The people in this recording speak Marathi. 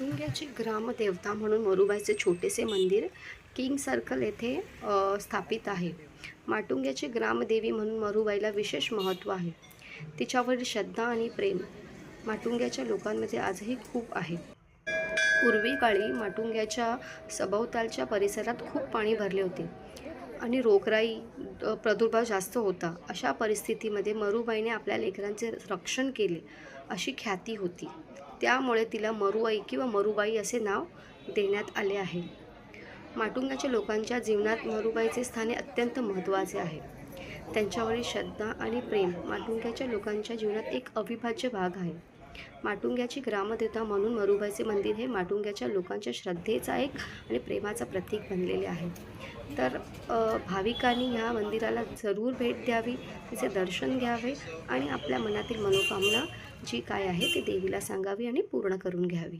माटुंग्याची ग्रामदेवता म्हणून मरुबाईचे छोटेसे मंदिर किंग सर्कल येथे स्थापित आहे. माटुंग्याची ग्रामदेवी म्हणून मरुबाईला विशेष महत्त्व आहे. तिच्यावरील श्रद्धा आणि प्रेम माटुंग्याच्या लोकांमध्ये आजही खूप आहे. पूर्वी काळी माटुंग्याच्या सभोवतालच्या परिसरात खूप पाणी भरले होते. आणि रोगराई प्रादुर्भाव जास्त होता. अशा परिस्थितीमध्ये मरुबाईने आपल्या लेकरांचे रक्षण केले अशी ख्याती होती. त्यामुळे तिला मरुआई किंवा मरुबाई असे नाव देण्यात आले आहे. माटुंगाच्या लोकांच्या जीवनात मरुबाईचे स्थान अत्यंत महत्त्वाचे आहे. त्यांच्यावरील श्रद्धा आणि प्रेम माटुंग्याच्या लोकांच्या जीवनात एक अविभाज्य भाग आहे. माटुंग्याची ग्रामदेवता म्हणून मरुबाईचे मंदिर हे माटुंग्याच्या लोकांच्या श्रद्धेचा एक आणि प्रेमाचा प्रतीक बनलेले आहे. तर भाविकांनी ह्या मंदिराला जरूर भेट द्यावी तिचे दर्शन घ्यावे आणि आपल्या मनातील मनोकामना जी काय आहे ती देवीला सांगावी आणि पूर्ण करून घ्यावी.